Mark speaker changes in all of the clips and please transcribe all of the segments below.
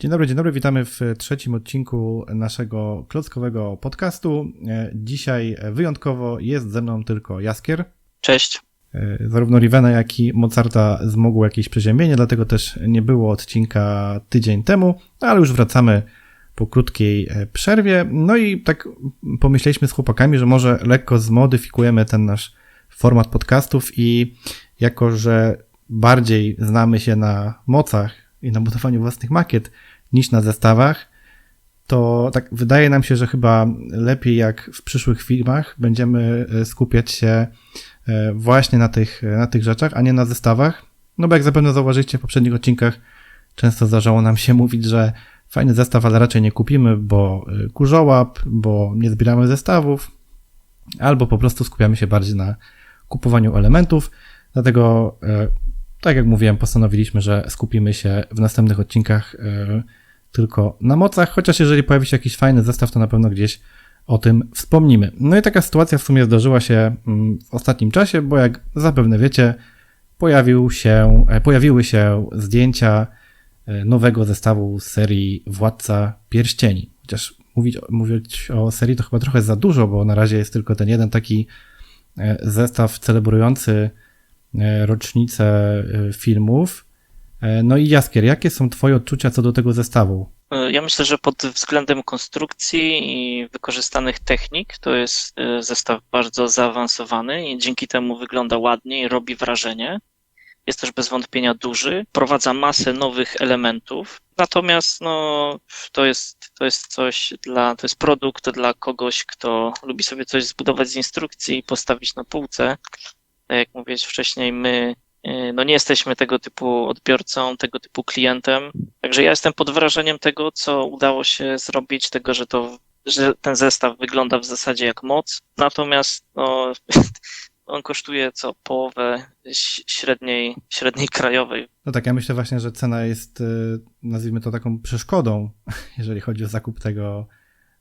Speaker 1: Dzień dobry, dzień dobry, witamy w trzecim odcinku naszego klockowego podcastu. E, dzisiaj wyjątkowo jest ze mną tylko Jaskier.
Speaker 2: Cześć.
Speaker 1: E, zarówno Rivena, jak i Mozarta zmogło jakieś przeziębienie, dlatego też nie było odcinka tydzień temu, ale już wracamy po krótkiej e, przerwie. No i tak pomyśleliśmy z chłopakami, że może lekko zmodyfikujemy ten nasz format podcastów i jako, że bardziej znamy się na mocach i na budowaniu własnych makiet niż na zestawach, to tak wydaje nam się, że chyba lepiej jak w przyszłych filmach będziemy e, skupiać się e, właśnie na tych, na tych rzeczach, a nie na zestawach. No bo jak zapewne zauważyliście w poprzednich odcinkach, często zdarzało nam się mówić, że fajny zestaw, ale raczej nie kupimy, bo e, kurzołap, bo nie zbieramy zestawów, albo po prostu skupiamy się bardziej na kupowaniu elementów. Dlatego, tak jak mówiłem, postanowiliśmy, że skupimy się w następnych odcinkach tylko na mocach, chociaż jeżeli pojawi się jakiś fajny zestaw, to na pewno gdzieś o tym wspomnimy. No i taka sytuacja w sumie zdarzyła się mm, w ostatnim czasie, bo jak zapewne wiecie, pojawił się, e, pojawiły się zdjęcia e, nowego zestawu z serii Władca Pierścieni. Chociaż mówić, mówić o serii to chyba trochę za dużo, bo na razie jest tylko ten jeden taki e, zestaw celebrujący rocznicę filmów. E, no i Jaskier, jakie są Twoje odczucia co do tego zestawu?
Speaker 2: E, ja myślę, że pod względem konstrukcji i wykorzystanych technik to jest e, zestaw bardzo zaawansowany i dzięki temu wygląda ładnie i robi wrażenie. Jest też bez wątpienia duży, prowadza masę nowych elementów. Natomiast no, to, jest, to jest coś dla, to jest produkt dla kogoś, kto lubi sobie coś zbudować z instrukcji i postawić na półce. Tak jak mówiłeś wcześniej, my no nie jesteśmy tego typu odbiorcą, tego typu klientem. Także ja jestem pod wrażeniem tego, co udało się zrobić, tego, że to że ten zestaw wygląda w zasadzie jak moc, natomiast no, on kosztuje co połowę średniej, średniej krajowej.
Speaker 1: No tak, ja myślę właśnie, że cena jest, e, nazwijmy to taką przeszkodą, jeżeli chodzi o zakup tego,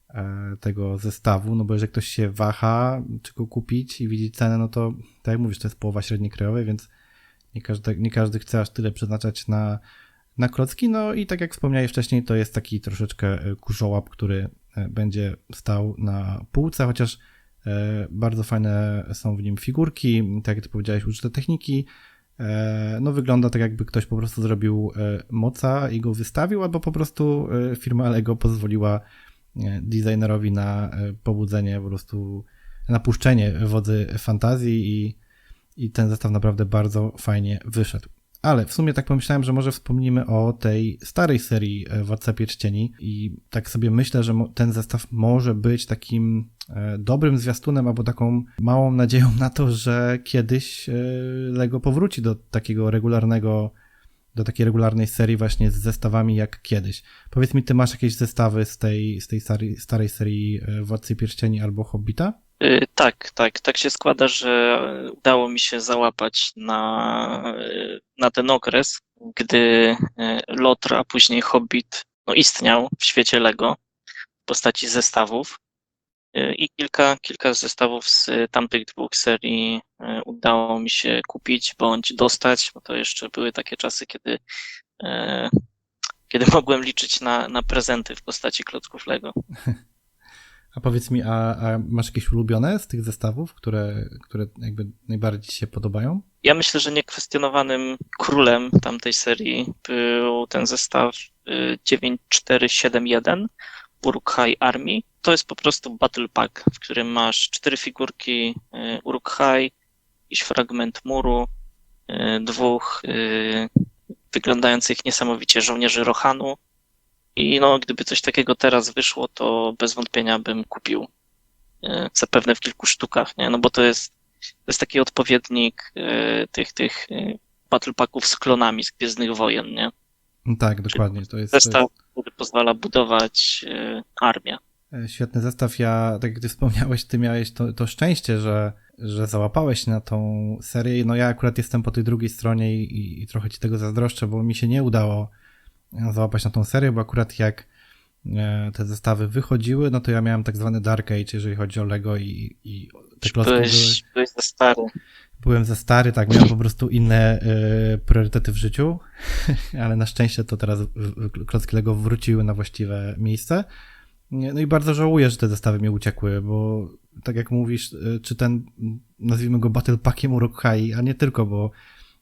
Speaker 1: e, tego zestawu, no bo jeżeli ktoś się waha, czy go kupić i widzi cenę, no to tak jak mówisz, to jest połowa średniej krajowej, więc nie każdy, nie każdy chce aż tyle przeznaczać na, na klocki. No i tak jak wspomniałeś wcześniej, to jest taki troszeczkę e, kurzołap, który e, będzie stał na półce, chociaż e, bardzo fajne są w nim figurki, tak jak ty powiedziałeś, użyte techniki. No wygląda tak jakby ktoś po prostu zrobił moca i go wystawił, albo po prostu firma Lego pozwoliła designerowi na pobudzenie, po prostu napuszczenie wodzy fantazji i i ten zestaw naprawdę bardzo fajnie wyszedł. Ale w sumie tak pomyślałem, że może wspomnimy o tej starej serii e, Władca Pierścieni i tak sobie myślę, że ten zestaw może być takim e, dobrym zwiastunem albo taką małą nadzieją na to, że kiedyś e, Lego powróci do takiego regularnego, do takiej regularnej serii właśnie z zestawami jak kiedyś. Powiedz mi, ty masz jakieś zestawy z tej, z tej starej, starej serii Władcy Pierścieni albo Hobbita?
Speaker 2: Y, tak, tak. Tak się składa, że udało mi się załapać na, na ten okres, gdy y, Lotr, a później Hobbit no, istniał w świecie Lego w postaci zestawów. Y, I kilka, kilka zestawów z tamtych dwóch serii udało mi się kupić bądź dostać, bo to jeszcze były takie czasy, kiedy, kiedy mogłem liczyć na, na prezenty w postaci klocków Lego.
Speaker 1: A powiedz mi, a, a, masz jakieś ulubione z tych zestawów, które, które jakby najbardziej ci się podobają?
Speaker 2: Ja myślę, że niekwestionowanym królem tamtej serii był ten zestaw 9471 Uruk-hai Army. To jest po prostu battle pack, w którym masz cztery figurki y, Uruk-hai, jakiś fragment muru, y, dwóch y, wyglądających niesamowicie żołnierzy Rohanu, i no, gdyby coś takiego teraz wyszło, to bez wątpienia bym kupił. E, zapewne w kilku sztukach, nie? No bo to jest, to jest taki odpowiednik e, tych, tych e, battle packów z klonami z Gwiezdnych Wojen, nie?
Speaker 1: Tak, dokładnie. To jest,
Speaker 2: zestaw, który pozwala budować armię.
Speaker 1: Świetny zestaw. Ja, tak jak ty wspomniałeś, ty miałeś to, to szczęście, że, że załapałeś na tą serię. No ja akurat jestem po tej drugiej stronie i, i trochę ci tego zazdroszczę, bo mi się nie udało załapać na tą serię, bo akurat jak e, te zestawy wychodziły, no to ja miałem tak zwany Dark Age, jeżeli chodzi o Lego i, i te klocki były...
Speaker 2: Byłeś, byłeś za stary.
Speaker 1: Byłem za stary, tak, miałem po prostu inne y, priorytety w życiu, ale na szczęście to teraz klocki Lego wróciły na właściwe miejsce. No i bardzo żałuję, że te zestawy mi uciekły, bo tak jak mówisz, y, czy ten, nazwijmy go Battle Packiem Urukhai, a nie tylko, bo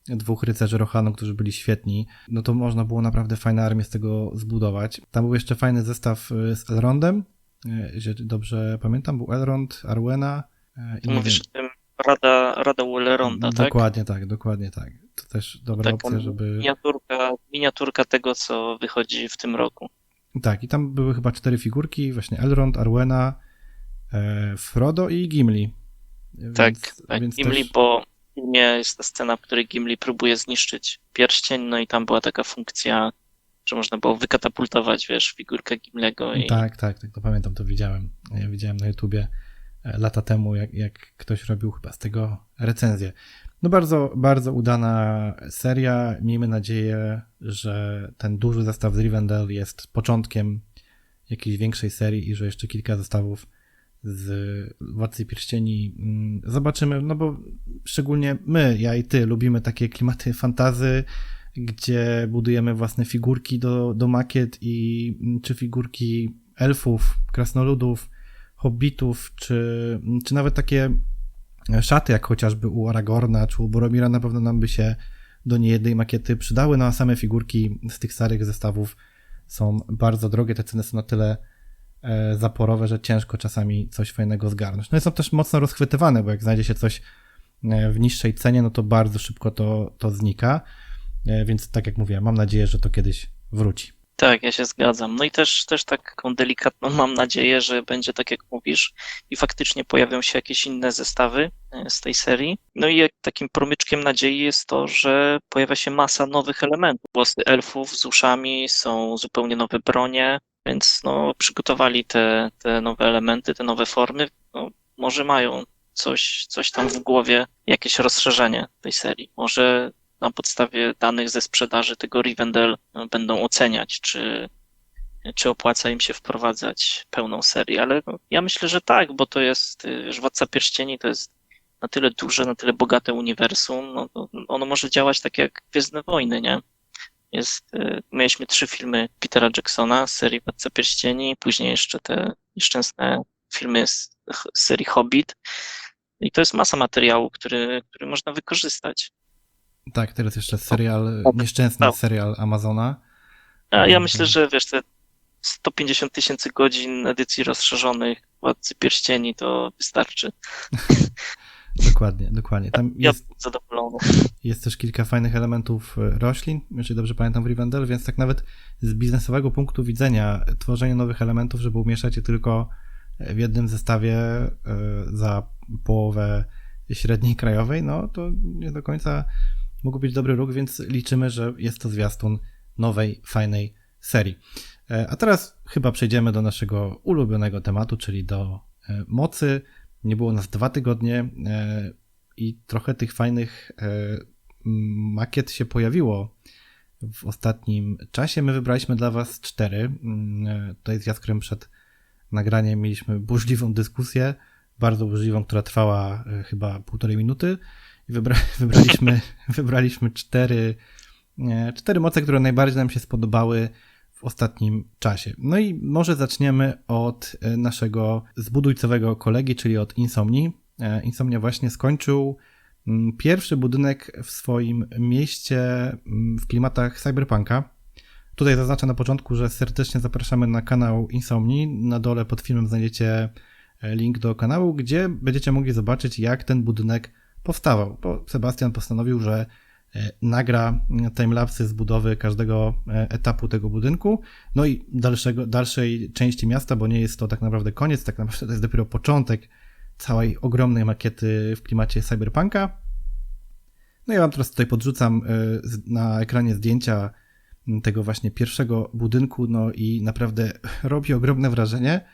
Speaker 1: dwóch rycerzy Rohanu, którzy byli świetni, no to można było naprawdę fajne armię z tego zbudować. Tam był jeszcze fajny zestaw y, z Elrondem, y, jeżeli dobrze pamiętam, był Elrond, Arwena y, i
Speaker 2: Mówisz o tym Rada, Rada Welleronda, tak?
Speaker 1: Dokładnie tak, dokładnie tak. To też dobra
Speaker 2: Taką
Speaker 1: opcja, żeby...
Speaker 2: Miniaturka, miniaturka tego, co wychodzi w tym roku.
Speaker 1: Tak, i tam były chyba cztery figurki, właśnie Elrond, Arwena, e, Frodo i Gimli.
Speaker 2: Tak,
Speaker 1: Więc,
Speaker 2: tak.
Speaker 1: więc
Speaker 2: Gimli,
Speaker 1: też-
Speaker 2: bo filmie jest ta scena, w której Gimli próbuje zniszczyć pierścień, no i tam była taka funkcja, że można było wykatapultować, wiesz, figurkę Gimlego i
Speaker 1: Tak, tak, tak, to pamiętam, to widziałem. Ja widziałem na YouTubie e, lata temu, jak, jak ktoś robił chyba z tego recenzję. No bardzo, bardzo udana seria. Miejmy nadzieję, że ten duży zestaw z Rivendell jest początkiem jakiejś większej serii i że jeszcze kilka zestawów z Władcy Pierścieni mm, zobaczymy, no bo szczególnie my, ja i ty, lubimy takie klimaty fantazy, gdzie budujemy własne figurki do, do makiet i mm, czy figurki elfów, krasnoludów, hobbitów, czy, czy nawet takie szaty, jak chociażby u Aragorna czy u Boromira, na pewno nam by się do niejednej makiety przydały, no a same figurki z tych starych zestawów są bardzo drogie, te ceny są na tyle zaporowe, że ciężko czasami coś fajnego zgarnąć. No i są też mocno rozchwytywane, bo jak znajdzie się coś e, w niższej cenie, no to bardzo szybko to, to znika, E, więc tak jak mówiłem, mam nadzieję, że to kiedyś wróci.
Speaker 2: tak, ja się zgadzam. No i też, też taką delikatną mam nadzieję, że będzie tak, jak mówisz, i faktycznie pojawią się jakieś inne zestawy e, z tej serii. No i takim promyczkiem nadziei jest to, że pojawia się masa nowych elementów. Głosy elfów z uszami, są zupełnie nowe bronie, więc no, przygotowali te, te nowe elementy, te nowe formy. No, może mają coś, coś tam w głowie, jakieś rozszerzenie tej serii. Może na podstawie danych ze sprzedaży tego Rivendell no, będą oceniać, czy, czy opłaca im się wprowadzać pełną serię, ale no, ja myślę, że tak, bo to jest, y, wiesz, Władca Pierścieni to jest na tyle duże, na tyle bogate uniwersum, no, to ono może działać tak jak Gwiezdne Wojny, nie? Jest, y, mieliśmy trzy filmy Petera Jacksona z serii Władca Pierścieni, później jeszcze te nieszczęsne filmy z, z serii Hobbit i to jest masa materiału, który, który można wykorzystać.
Speaker 1: Tak, teraz jeszcze serial, nieszczęsny
Speaker 2: Tak.
Speaker 1: serial Amazona.
Speaker 2: A ja myślę, że wiesz, te 150 tysięcy godzin edycji rozszerzonych Władcy Pierścieni to wystarczy.
Speaker 1: Dokładnie, dokładnie. Tam
Speaker 2: Ja
Speaker 1: jest,
Speaker 2: zadowolony.
Speaker 1: jest też kilka fajnych elementów e, roślin, jeżeli dobrze pamiętam w Rivendell, więc tak nawet z biznesowego punktu widzenia tworzenie nowych elementów, żeby umieszczać je tylko w jednym zestawie e, za połowę średniej krajowej, no to nie do końca mógł być dobry ruch, więc liczymy, że jest to zwiastun nowej, fajnej serii. E, A teraz chyba przejdziemy do naszego ulubionego tematu, czyli do mocy. Nie było nas dwa tygodnie e, i trochę tych fajnych e, makiet się pojawiło w ostatnim czasie. My wybraliśmy dla Was cztery. Mm, e, Tutaj z Jaskrem przed nagraniem mieliśmy burzliwą dyskusję, bardzo burzliwą, która trwała chyba półtorej minuty. I wybra wybraliśmy, wybraliśmy cztery, cztery moce, które najbardziej nam się spodobały w ostatnim czasie. No i może zaczniemy od e, naszego zbudujcowego kolegi, czyli od Insomni. E, Insomnia właśnie skończył mm, pierwszy budynek w swoim mieście mm, w klimatach cyberpunka. Tutaj zaznaczę na początku, że serdecznie zapraszamy na kanał Insomni. Na dole pod filmem znajdziecie e, link do kanału, gdzie będziecie mogli zobaczyć, jak ten budynek powstawał. Bo Sebastian postanowił, że nagra timelapsy z budowy każdego e, etapu tego budynku, no i dalszego, dalszej części miasta, bo nie jest to tak naprawdę koniec, tak naprawdę to jest dopiero początek całej ogromnej makiety w klimacie cyberpunka. No ja wam teraz tutaj podrzucam e, na ekranie zdjęcia tego właśnie pierwszego budynku, no i naprawdę robi ogromne wrażenie.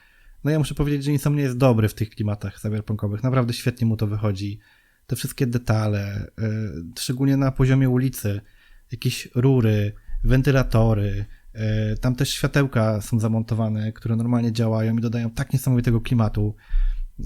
Speaker 1: No ja muszę powiedzieć, że Insomnia jest dobry w tych klimatach cyberpunkowych, naprawdę świetnie mu to wychodzi. Te wszystkie detale, e, szczególnie na poziomie ulicy, jakieś rury, wentylatory, E, tam też światełka są zamontowane, które normalnie działają i dodają tak niesamowitego klimatu,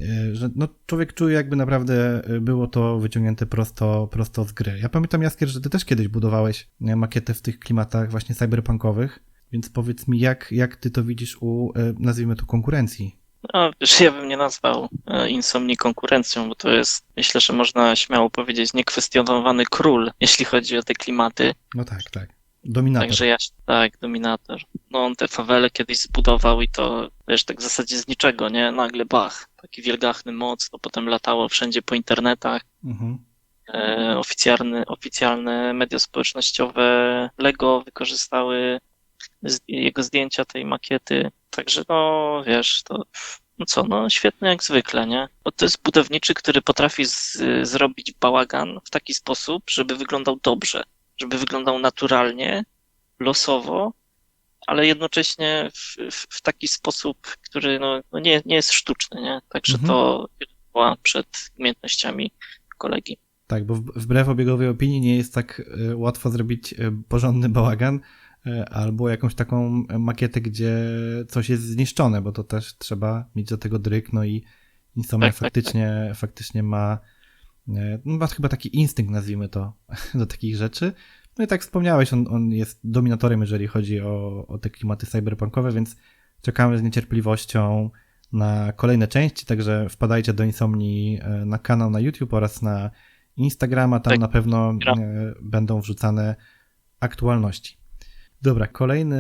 Speaker 1: e, że no, człowiek czuje jakby naprawdę było to wyciągnięte prosto, prosto z gry. Ja pamiętam, Jaskier, że ty też kiedyś budowałeś makietę w tych klimatach właśnie cyberpunkowych, więc powiedz mi, jak, jak ty to widzisz u, nazwijmy to, konkurencji?
Speaker 2: No, wiesz, ja bym nie nazwał Insomni konkurencją, bo to jest, myślę, że można śmiało powiedzieć, niekwestionowany król, jeśli chodzi o te klimaty.
Speaker 1: No tak, tak. Dominator.
Speaker 2: Także ja, tak, dominator. No on te fawele kiedyś zbudował i to, wiesz, tak w zasadzie z niczego, nie? Nagle bach, taki wielgachny moc, to potem latało wszędzie po internetach. Mhm. E, oficjalne, oficjalne media społecznościowe Lego wykorzystały z, jego zdjęcia tej makiety. Także no, wiesz, to no co, no świetny jak zwykle, nie? Bo to jest budowniczy, który potrafi z, zrobić bałagan w taki sposób, żeby wyglądał dobrze żeby wyglądał naturalnie, losowo, ale jednocześnie w, w, w taki sposób, który no, no nie, nie jest sztuczny, nie? Także mhm. to była przed umiejętnościami kolegi.
Speaker 1: Tak, bo wbrew obiegowej opinii nie jest tak e, łatwo zrobić e, porządny bałagan albo jakąś taką makietę, gdzie coś jest zniszczone, bo to też trzeba mieć do tego dryk, no i Insomnia tak, faktycznie, tak, tak. faktycznie ma no, ma chyba taki instynkt, nazwijmy to, do takich rzeczy. No i tak wspomniałeś, on, on jest dominatorem, jeżeli chodzi o, o te klimaty cyberpunkowe, więc czekamy z niecierpliwością na kolejne części, także wpadajcie do Insomni e, na kanał na YouTube oraz na Instagrama, tam tak. na pewno e, będą wrzucane aktualności. Dobra, kolejny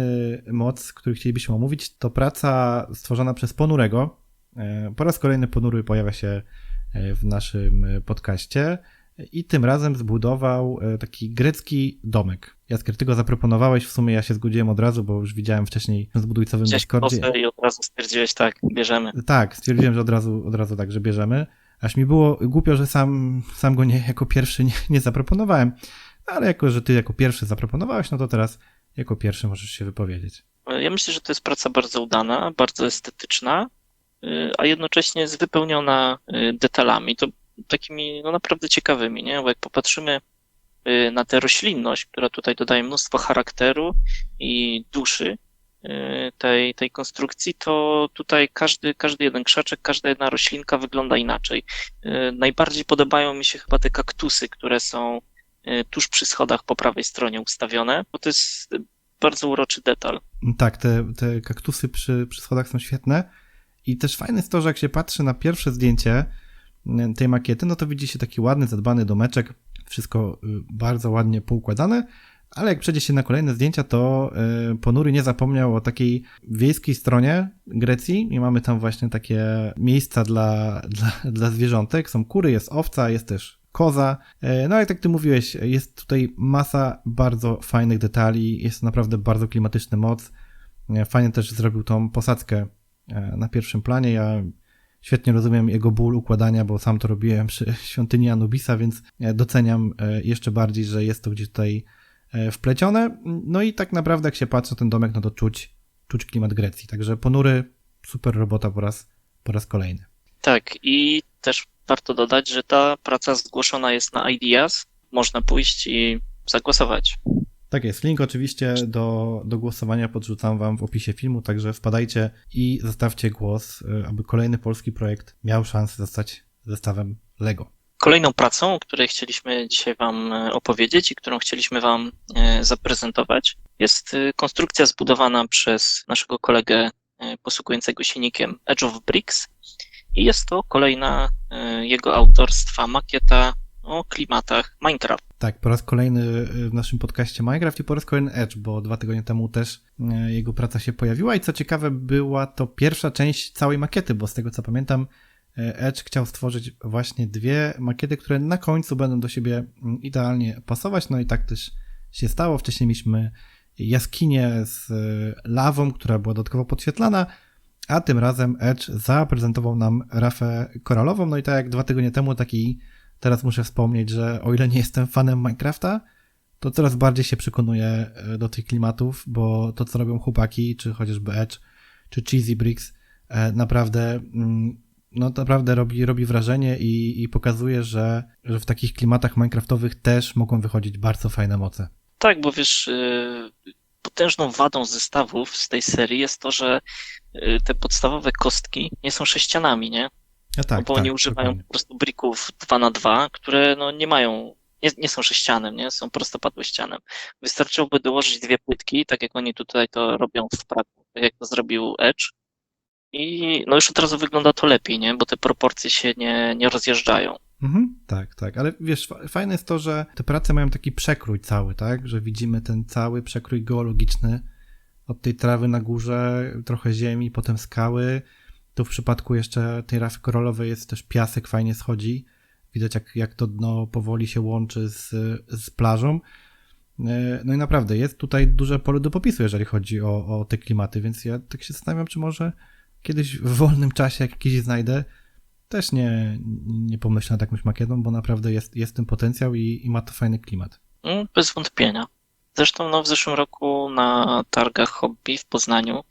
Speaker 1: moc, który chcielibyśmy omówić, to praca stworzona przez Ponurego. E, po raz kolejny Ponury pojawia się E, w naszym podcaście i tym razem zbudował e, taki grecki domek. Jaskier, ty go zaproponowałeś, w sumie ja się zgodziłem od razu, bo już widziałem wcześniej w zbudujcowym Discordzie.
Speaker 2: i od razu stwierdziłeś tak, bierzemy.
Speaker 1: Tak, stwierdziłem, że od razu, od razu tak, że bierzemy. Aż mi było głupio, że sam, sam go nie, jako pierwszy nie, nie zaproponowałem, ale jako, że ty jako pierwszy zaproponowałeś, no to teraz jako pierwszy możesz się wypowiedzieć.
Speaker 2: Ja myślę, że to jest praca bardzo udana, bardzo estetyczna Y, a jednocześnie jest wypełniona y, detalami, to takimi no naprawdę ciekawymi, nie? Bo jak popatrzymy y, na tę roślinność, która tutaj dodaje mnóstwo charakteru i duszy tej, tej konstrukcji, to tutaj każdy, każdy jeden krzaczek, każda jedna roślinka wygląda inaczej. Najbardziej podobają mi się chyba te kaktusy, które są tuż przy schodach po prawej stronie ustawione, bo to jest bardzo uroczy detal.
Speaker 1: Tak, te, te kaktusy przy, przy schodach są świetne. I też fajne jest to, że jak się patrzy na pierwsze zdjęcie e, tej makiety, no to widzi się taki ładny, zadbany domeczek, wszystko y, bardzo ładnie poukładane, ale jak przejdzie się na kolejne zdjęcia, to e, Ponury nie zapomniał o takiej wiejskiej stronie Grecji i mamy tam właśnie takie miejsca dla, dla, dla zwierzątek. Są kury, jest owca, jest też koza. E, no jak tak ty mówiłeś, jest tutaj masa bardzo fajnych detali, jest naprawdę bardzo klimatyczny moc. Fajnie też zrobił tą posadzkę E, na pierwszym planie. Ja świetnie rozumiem jego ból układania, bo sam to robiłem przy świątyni Anubisa, więc e, doceniam e, jeszcze bardziej, że jest to gdzieś tutaj wplecione. No i tak naprawdę jak się patrzy na ten domek, no to czuć, czuć klimat Grecji. Także ponury, super robota po raz, po raz kolejny.
Speaker 2: Tak i też warto dodać, że ta praca zgłoszona jest na Ideas. Można pójść i zagłosować.
Speaker 1: Tak jest. Link oczywiście do, do głosowania podrzucam Wam w opisie filmu, także wpadajcie i zostawcie głos, y, aby kolejny polski projekt miał szansę zostać zestawem Lego.
Speaker 2: Kolejną pracą, o której chcieliśmy dzisiaj Wam y, opowiedzieć i którą chcieliśmy Wam y, zaprezentować, jest konstrukcja zbudowana przez naszego kolegę posługującego silnikiem Edge of Bricks i jest to kolejna jego autorstwa makieta o klimatach Minecraft.
Speaker 1: Tak, po raz kolejny y, w naszym podcaście Minecraft i po raz kolejny Edge, bo dwa tygodnie temu też y, jego praca się pojawiła i co ciekawe była to pierwsza część całej makiety, bo z tego co pamiętam Edge chciał stworzyć właśnie dwie makiety, które na końcu będą do siebie mm, idealnie pasować, no i tak też się stało. Wcześniej mieliśmy jaskinię z lawą, która była dodatkowo podświetlana, a tym razem Edge zaprezentował nam rafę koralową, no i tak jak dwa tygodnie temu taki Teraz muszę wspomnieć, że o ile nie jestem fanem Minecrafta, to coraz bardziej się przekonuję e, do tych klimatów, bo to, co robią chłopaki, czy chociażby Edge, czy Cheesy Bricks, e, naprawdę, mm, no naprawdę robi, robi wrażenie i, i pokazuje, że, że w takich klimatach Minecraftowych też mogą wychodzić bardzo fajne moce.
Speaker 2: Tak, bo wiesz, e, potężną wadą zestawów z tej serii jest to, że te podstawowe kostki nie są sześcianami, nie?
Speaker 1: Ja tak,
Speaker 2: no bo
Speaker 1: tak,
Speaker 2: oni używają
Speaker 1: dokładnie.
Speaker 2: po prostu brików 2 na 2 które no nie mają, nie, nie są sześcianem, nie? Są prostopadłościanem. Wystarczyłoby dołożyć dwie płytki, tak jak oni tutaj to robią w praku, tak jak to zrobił Edge. I no już od razu wygląda to lepiej, nie? Bo te proporcje się nie, nie rozjeżdżają.
Speaker 1: Mhm, tak, tak, ale wiesz, fa- fajne jest to, że te prace mają taki przekrój cały, tak, że widzimy ten cały przekrój geologiczny od tej trawy na górze, trochę ziemi, potem skały. Tu w przypadku jeszcze tej rafy koralowej jest też piasek, fajnie schodzi. Widać jak, jak to dno powoli się łączy z, z plażą. E, No i naprawdę jest tutaj duże pole do popisu, jeżeli chodzi o, o te klimaty, więc ja tak się zastanawiam, czy może kiedyś w wolnym czasie, jak jakiś znajdę, też nie, nie pomyślę nad jakąś makietą, bo naprawdę jest, jest ten potencjał i, i ma to fajny klimat.
Speaker 2: No, bez wątpienia. Zresztą no, w zeszłym roku na targach hobby w Poznaniu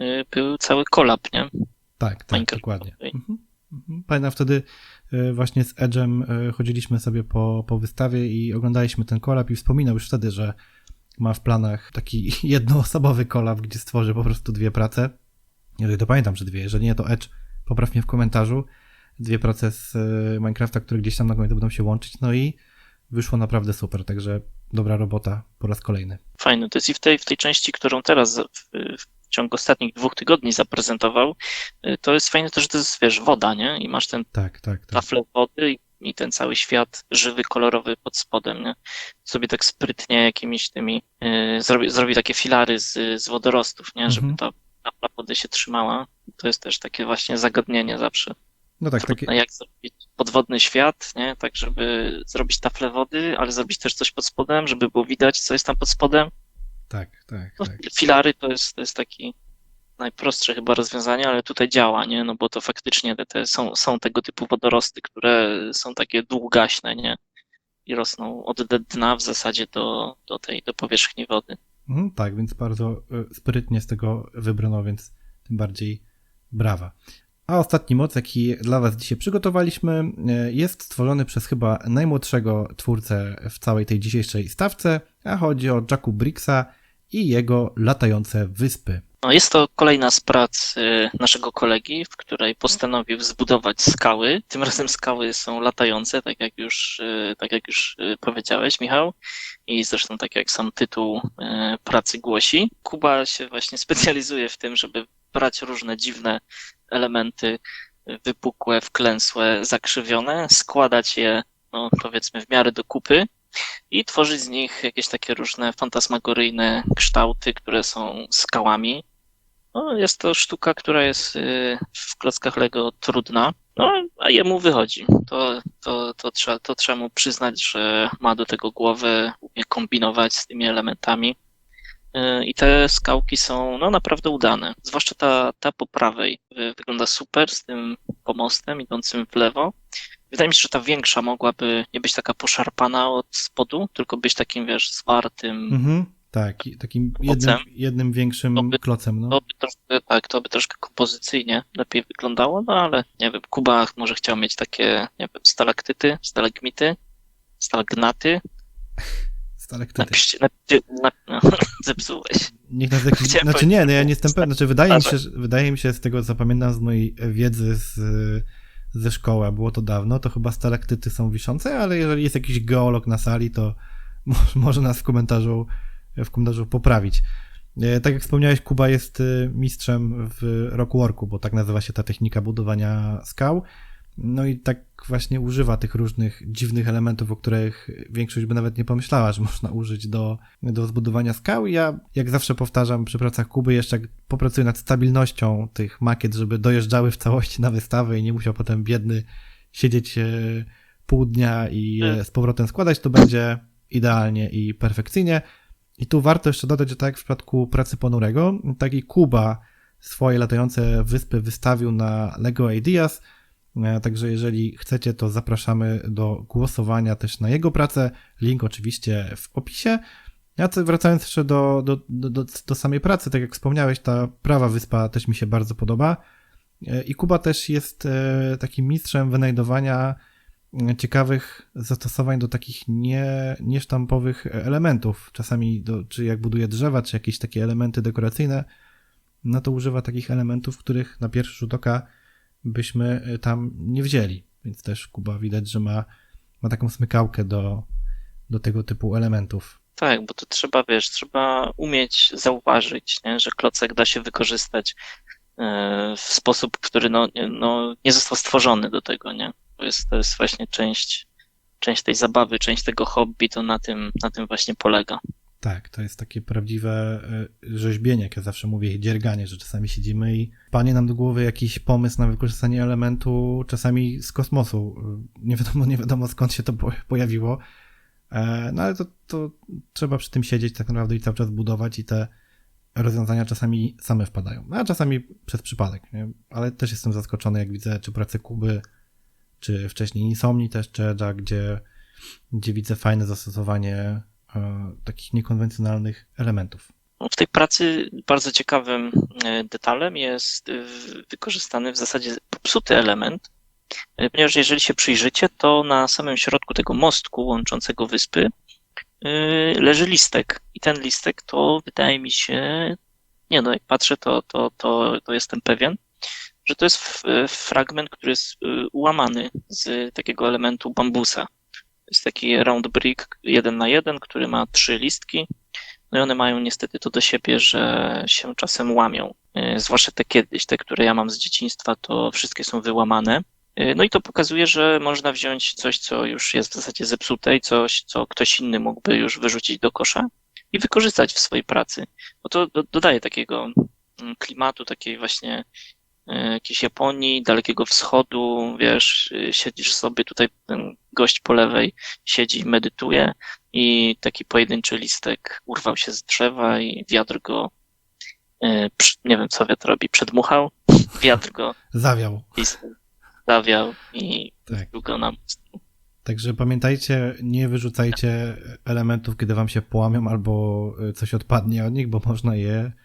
Speaker 2: y, był cały kolab, nie?
Speaker 1: Tak, tak,
Speaker 2: Minecraft.
Speaker 1: dokładnie. Mhm, mhm. Pamiętam wtedy e, właśnie z Edge'em e, chodziliśmy sobie po, po wystawie i oglądaliśmy ten kolab i wspominał już wtedy, że ma w planach taki jednoosobowy kolab, gdzie stworzy po prostu dwie prace. Jeżeli to pamiętam, że dwie, jeżeli nie, to Edge, popraw mnie w komentarzu. Dwie prace z Minecrafta, które gdzieś tam na końcu będą się łączyć, no i wyszło naprawdę super, także dobra robota po raz kolejny.
Speaker 2: Fajny. To jest i w tej, w tej części, którą teraz w, w ciągu ostatnich dwóch tygodni zaprezentował, y, to jest fajne to, że to jest, wiesz, woda, nie? I masz ten
Speaker 1: Tak, tak, tak.
Speaker 2: taflę wody i, i ten cały świat żywy, kolorowy pod spodem, nie? Sobie tak sprytnie jakimiś tymi, y, zrobi, zrobi takie filary z, z wodorostów, nie? Żeby
Speaker 1: Mhm.
Speaker 2: ta tafla wody się trzymała. To jest też takie właśnie zagadnienie zawsze.
Speaker 1: No tak, takie,
Speaker 2: Trudne, jak zrobić podwodny świat, nie? Tak, żeby zrobić taflę wody, ale zrobić też coś pod spodem, żeby było widać, co jest tam pod spodem.
Speaker 1: tak, tak,
Speaker 2: No,
Speaker 1: tak.
Speaker 2: Filary to jest, to jest taki najprostsze chyba rozwiązanie, ale tutaj działa, nie? No bo to faktycznie te, te są, są tego typu wodorosty, które są takie długaśne, nie? I rosną od dna w zasadzie do, do tej, do powierzchni wody.
Speaker 1: Mhm, tak, więc bardzo e, sprytnie z tego wybrano, więc tym bardziej brawa. A ostatni moc, jaki dla Was dzisiaj przygotowaliśmy, e, jest stworzony przez chyba najmłodszego twórcę w całej tej dzisiejszej stawce, a chodzi o Jacku Bricksa i jego latające wyspy.
Speaker 2: No jest to kolejna z prac y, naszego kolegi, w której postanowił zbudować skały. Tym razem skały są latające, tak jak już, y, tak jak już powiedziałeś, Michał. I zresztą tak jak sam tytuł pracy głosi. Kuba się właśnie specjalizuje w tym, żeby brać różne dziwne elementy wypukłe, wklęsłe, zakrzywione, składać je, no powiedzmy, w miarę do kupy i tworzyć z nich jakieś takie różne fantasmagoryjne kształty, które są skałami. No, jest to sztuka, która jest y, w klockach Lego trudna, no, a jemu wychodzi. To, to, to, trzeba, to trzeba mu przyznać, że ma do tego głowę, umie kombinować z tymi elementami. Y, I te skałki są no, naprawdę udane. Zwłaszcza ta, ta po prawej y, wygląda super z tym pomostem idącym w lewo. Wydaje mi się, że ta większa mogłaby nie być taka poszarpana od spodu, tylko być takim, wiesz, zwartym.
Speaker 1: Mhm, tak, takim jednym, jednym większym
Speaker 2: Oby-
Speaker 1: klocem. No.
Speaker 2: To by troszkę, tak, to by troszkę kompozycyjnie lepiej wyglądało, no ale nie wiem, Kuba może chciał mieć takie, nie wiem, stalaktyty, stalagmity, stalagnaty.
Speaker 1: Stalaktyty.
Speaker 2: Napiszcie, napiszcie, na, no, zepsułeś.
Speaker 1: Niech nas jakiś, znaczy nie, no ja nie jestem pewny, znaczy wydaje mi, się, że- wydaje mi się z tego, co pamiętam z mojej wiedzy z, ze szkoły, a było to dawno, to chyba stalaktyty są wiszące, ale jeżeli jest jakiś geolog na sali, to mo- może nas w komentarzu, w komentarzu poprawić. E, Tak jak wspomniałeś, Kuba jest e, mistrzem w rockworku, bo tak nazywa się ta technika budowania skał. No i tak właśnie używa tych różnych dziwnych elementów, o których większość by nawet nie pomyślała, że można użyć do, do zbudowania skał. I ja, jak zawsze powtarzam przy pracach Kuby, jeszcze popracuję nad stabilnością tych makiet, żeby dojeżdżały w całości na wystawę i nie musiał potem biedny siedzieć e, pół dnia i e, z powrotem składać, to będzie idealnie i perfekcyjnie. I tu warto jeszcze dodać, że tak jak w przypadku pracy ponurego, taki Kuba swoje latające wyspy wystawił na Lego Ideas, Także jeżeli chcecie, to zapraszamy do głosowania też na jego pracę. Link oczywiście w opisie. Ja wracając jeszcze do, do, do, do, do samej pracy, tak jak wspomniałeś, ta prawa wyspa też mi się bardzo podoba. E, I Kuba też jest e, takim mistrzem wynajdowania ciekawych zastosowań do takich nie, niesztampowych elementów. Czasami, do, czy jak buduje drzewa, czy jakieś takie elementy dekoracyjne, no to używa takich elementów, których na pierwszy rzut oka byśmy tam nie wzięli. Więc też Kuba widać, że ma, ma taką smykałkę do, do tego typu elementów.
Speaker 2: Tak, bo to trzeba, wiesz, trzeba umieć zauważyć, nie? że klocek da się wykorzystać e, w sposób, który no, no, nie został stworzony do tego, nie? To jest, to jest właśnie część, część tej zabawy, część tego hobby, to na tym, na tym właśnie polega.
Speaker 1: Tak, to jest takie prawdziwe e, rzeźbienie, jak ja zawsze mówię, dzierganie, że czasami siedzimy i panie nam do głowy jakiś pomysł na wykorzystanie elementu, czasami z kosmosu. Nie wiadomo, nie wiadomo skąd się to pojawiło, e, no ale to, to trzeba przy tym siedzieć tak naprawdę i cały czas budować i te rozwiązania czasami same wpadają, a czasami przez przypadek, nie? ale też jestem zaskoczony, jak widzę, czy pracę Kuby, czy wcześniej Insomni też, czy gdzie, gdzie widzę fajne zastosowanie E, takich niekonwencjonalnych elementów.
Speaker 2: W tej pracy bardzo ciekawym e, detalem jest wykorzystany w zasadzie popsuty element, e, ponieważ jeżeli się przyjrzycie, to na samym środku tego mostku łączącego wyspy leży listek. I ten listek to wydaje mi się, nie no, jak patrzę, to, to, to, to jestem pewien, że to jest fragment, który jest ułamany z takiego elementu bambusa jest taki round brick jeden na jeden, który ma trzy listki. No i one mają niestety to do siebie, że się czasem łamią. E, zwłaszcza te kiedyś, te, które ja mam z dzieciństwa, to wszystkie są wyłamane. E, no i to pokazuje, że można wziąć coś, co już jest w zasadzie zepsute i coś, co ktoś inny mógłby już wyrzucić do kosza i wykorzystać w swojej pracy. Bo to dodaje takiego mm, klimatu, takiej właśnie jakiejś Japonii, Dalekiego Wschodu, wiesz, e, siedzisz sobie tutaj, ten gość po lewej siedzi, medytuje i taki pojedynczy listek urwał się z drzewa i wiatr go, e, nie wiem co wiatr robi, przedmuchał, wiatr go
Speaker 1: zawiał,
Speaker 2: zawiał i tak. go na
Speaker 1: Także pamiętajcie, nie wyrzucajcie elementów, kiedy wam się połamią albo coś odpadnie od nich, bo można je E,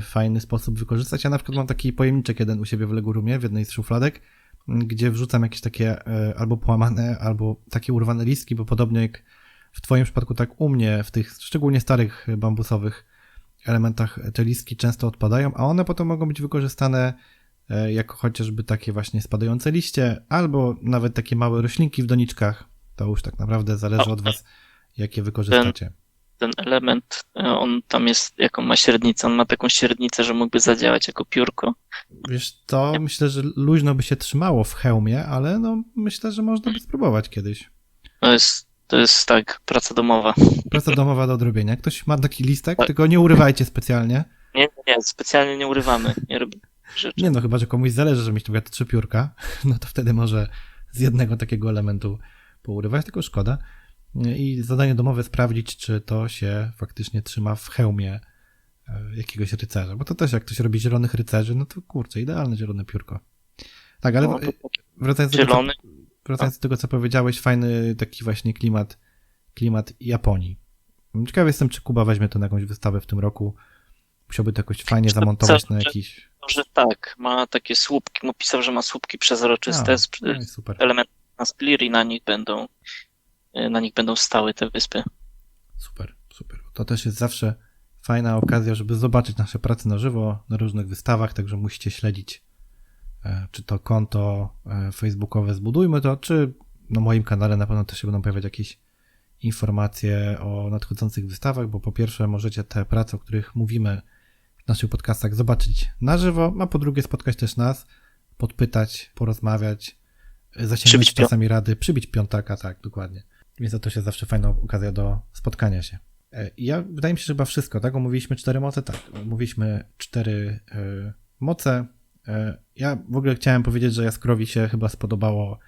Speaker 1: fajny sposób wykorzystać. Ja na przykład mam taki pojemniczek jeden u siebie w Legurumie, w jednej z szufladek, gdzie wrzucam jakieś takie e, albo połamane, albo takie urwane listki, bo podobnie jak w twoim przypadku, tak u mnie, w tych szczególnie starych bambusowych elementach te listki często odpadają, a one potem mogą być wykorzystane e, jako chociażby takie właśnie spadające liście, albo nawet takie małe roślinki w doniczkach. To już tak naprawdę zależy od was, jakie wykorzystacie
Speaker 2: ten element, e, on tam jest, jaką ma średnicę, on ma taką średnicę, że mógłby zadziałać jako piórko.
Speaker 1: Wiesz, to myślę, że luźno by się trzymało w hełmie, ale no myślę, że można by spróbować kiedyś.
Speaker 2: To jest, to jest tak, praca domowa.
Speaker 1: Praca domowa do odrobienia. Ktoś ma taki listek, tak. tylko nie urywajcie specjalnie.
Speaker 2: Nie, nie, specjalnie nie urywamy. Nie, rzeczy.
Speaker 1: nie no, chyba, że komuś zależy, że mieć te trzy piórka, no to wtedy może z jednego takiego elementu pourywać, tylko szkoda i zadanie domowe sprawdzić, czy to się faktycznie trzyma w hełmie e, jakiegoś rycerza. Bo to też jak ktoś robi zielonych rycerzy, no to kurczę, idealne zielone piórko. Tak, ale no, wracając, do tego, wracając do tego, co powiedziałeś, fajny taki właśnie klimat, klimat Japonii. Ciekawy jestem, czy Kuba weźmie to na jakąś wystawę w tym roku. Musiałby to jakoś fajnie zamontować na jakiś...
Speaker 2: Że tak, ma takie słupki, pisał, że ma słupki przezroczyste A, z no elementami na splir i na nich będą na nich będą stały te wyspy.
Speaker 1: Super, super. To też jest zawsze fajna okazja, żeby zobaczyć nasze prace na żywo na różnych wystawach, także musicie śledzić e, czy to konto e, facebookowe Zbudujmy to, czy na moim kanale na pewno też się będą pojawiać jakieś informacje o nadchodzących wystawach, bo po pierwsze możecie te prace, o których mówimy w naszych podcastach zobaczyć na żywo, a po drugie spotkać też nas, podpytać, porozmawiać, zasięgnąć czasami rady, przybić piątaka, tak, dokładnie. Więc to też jest zawsze fajna okazja do spotkania się. E, ja, wydaje mi się, że chyba wszystko, tak? Omówiliśmy cztery moce, tak. Mówiliśmy cztery y, moce. Y, ja w ogóle chciałem powiedzieć, że Jaskrowi się chyba spodobało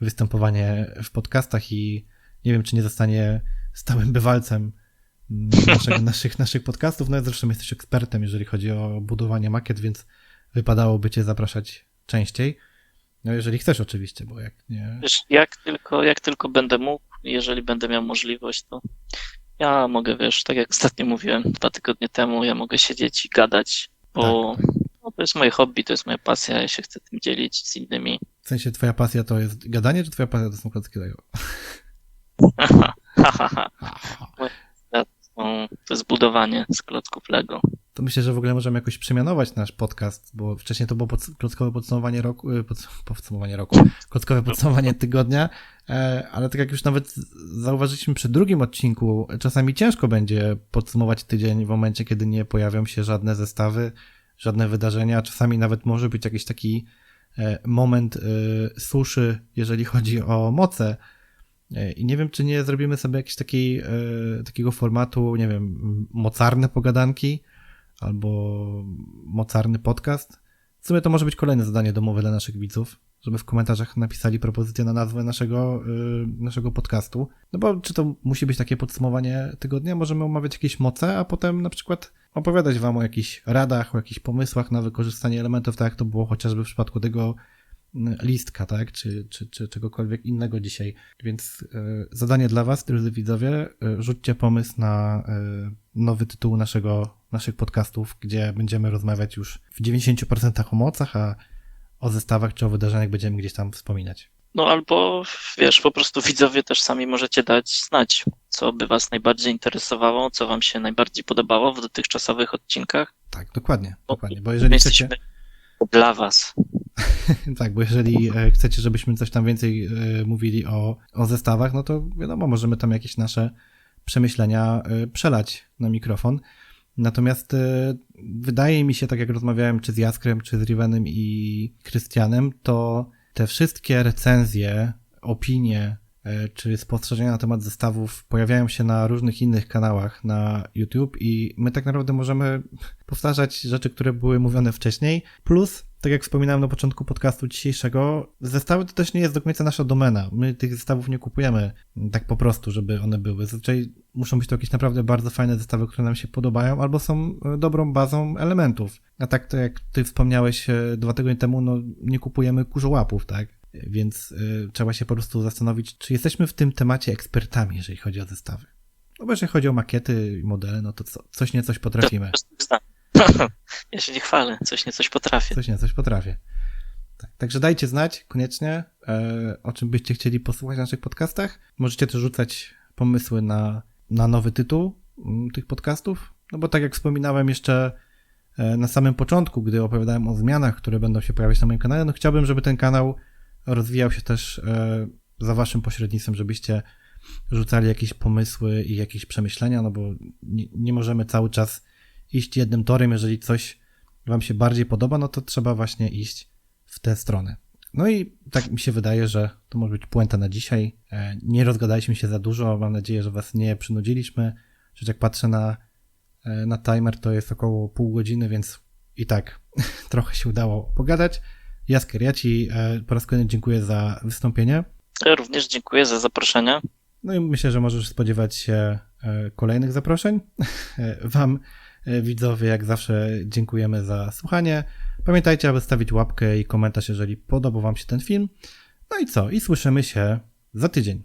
Speaker 1: występowanie w podcastach i nie wiem, czy nie zostanie stałym bywalcem naszego, naszych, naszych podcastów. No ja zresztą jesteś ekspertem, jeżeli chodzi o budowanie makiet, więc wypadałoby cię zapraszać częściej. No jeżeli chcesz oczywiście, bo jak nie...
Speaker 2: Wiesz, jak tylko, jak tylko będę mógł, jeżeli będę miał możliwość, to ja mogę, wiesz, tak jak ostatnio mówiłem dwa tygodnie temu, ja mogę siedzieć i gadać, bo tak. no, to jest moje hobby, to jest moja pasja, ja się chcę tym dzielić z innymi.
Speaker 1: W sensie twoja pasja to jest gadanie, czy twoja pasja to są klocki Lego?
Speaker 2: To jest budowanie z klocków Lego.
Speaker 1: To myślę, że w ogóle możemy jakoś przemianować nasz podcast, bo wcześniej to było pod, klockowe podsumowanie roku, y, pod, podsumowanie roku, klockowe podsumowanie tygodnia, e, ale tak jak już nawet zauważyliśmy przy drugim odcinku, czasami ciężko będzie podsumować tydzień w momencie, kiedy nie pojawią się żadne zestawy, żadne wydarzenia, czasami nawet może być jakiś taki e, moment e, suszy, jeżeli chodzi o moce, I nie wiem, czy nie zrobimy sobie e, takiego formatu, nie wiem, mocarne pogadanki albo mocarny podcast. W sumie to może być kolejne zadanie domowe dla naszych widzów, żeby w komentarzach napisali propozycję na nazwę naszego, y, naszego podcastu. No bo czy to musi być takie podsumowanie tygodnia? Możemy omawiać jakieś moce, a potem na przykład opowiadać wam o jakichś radach, o jakichś pomysłach na wykorzystanie elementów, tak jak to było chociażby w przypadku tego listka, tak, czy, czy, czy czegokolwiek innego dzisiaj. Więc y, zadanie dla Was, drodzy widzowie, y, rzućcie pomysł na y, nowy tytuł naszego, naszych podcastów, gdzie będziemy rozmawiać już w 90% o mocach, a o zestawach czy o wydarzeniach będziemy gdzieś tam wspominać.
Speaker 2: No albo wiesz, po prostu widzowie też sami możecie dać znać, co by Was najbardziej interesowało, co Wam się najbardziej podobało w dotychczasowych odcinkach.
Speaker 1: Tak, dokładnie, dokładnie. Bo jeżeli chcecie...
Speaker 2: Dla Was.
Speaker 1: tak, bo jeżeli e, chcecie, żebyśmy coś tam więcej e, mówili o, o zestawach, no to wiadomo, możemy tam jakieś nasze przemyślenia e, przelać na mikrofon. Natomiast wydaje mi się, tak jak rozmawiałem czy z Jaskrem, czy z Rivenem i Krystianem, to te wszystkie recenzje, opinie, czy spostrzeżenia na temat zestawów pojawiają się na różnych innych kanałach na YouTube i my tak naprawdę możemy powtarzać rzeczy, które były mówione wcześniej, plus tak jak wspominałem na początku podcastu dzisiejszego, zestawy to też nie jest do końca nasza domena. My tych zestawów nie kupujemy tak po prostu, żeby one były. Zazwyczaj muszą być to jakieś naprawdę bardzo fajne zestawy, które nam się podobają, albo są e, dobrą bazą elementów. A tak to jak ty wspomniałeś e, dwa tygodnie temu, no nie kupujemy kurzołapów, tak? Więc y, trzeba się po prostu zastanowić, czy jesteśmy w tym temacie ekspertami, jeżeli chodzi o zestawy. No bo jeżeli chodzi o makiety i modele, no to co, coś nie coś potrafimy.
Speaker 2: Ja się nie chwalę, coś nie coś potrafię.
Speaker 1: Coś nie coś potrafię. Tak, także dajcie znać koniecznie, e, o czym byście chcieli posłuchać w naszych podcastach. Możecie też rzucać pomysły na, na nowy tytuł mm, tych podcastów. No bo tak jak wspominałem jeszcze e, na samym początku, gdy opowiadałem o zmianach, które będą się pojawiać na moim kanale, no chciałbym, żeby ten kanał rozwijał się też e, za waszym pośrednictwem, żebyście rzucali jakieś pomysły i jakieś przemyślenia, no bo nie, nie możemy cały czas iść jednym torem, jeżeli coś Wam się bardziej podoba, no to trzeba właśnie iść w tę stronę. No i tak mi się wydaje, że to może być puenta na dzisiaj. E, nie rozgadaliśmy się za dużo, mam nadzieję, że Was nie przynudziliśmy. Że jak patrzę na, e, na timer, to jest około pół godziny, więc i tak trochę się udało pogadać. Jaskier, ja Ci e, po raz kolejny dziękuję za wystąpienie.
Speaker 2: Ja również dziękuję za zaproszenie.
Speaker 1: No i myślę, że możesz spodziewać się kolejnych zaproszeń. Wam E, widzowie, jak zawsze dziękujemy za słuchanie. Pamiętajcie, aby stawić łapkę i komentarz, jeżeli podobał Wam się ten film. No i co? I słyszymy się za tydzień.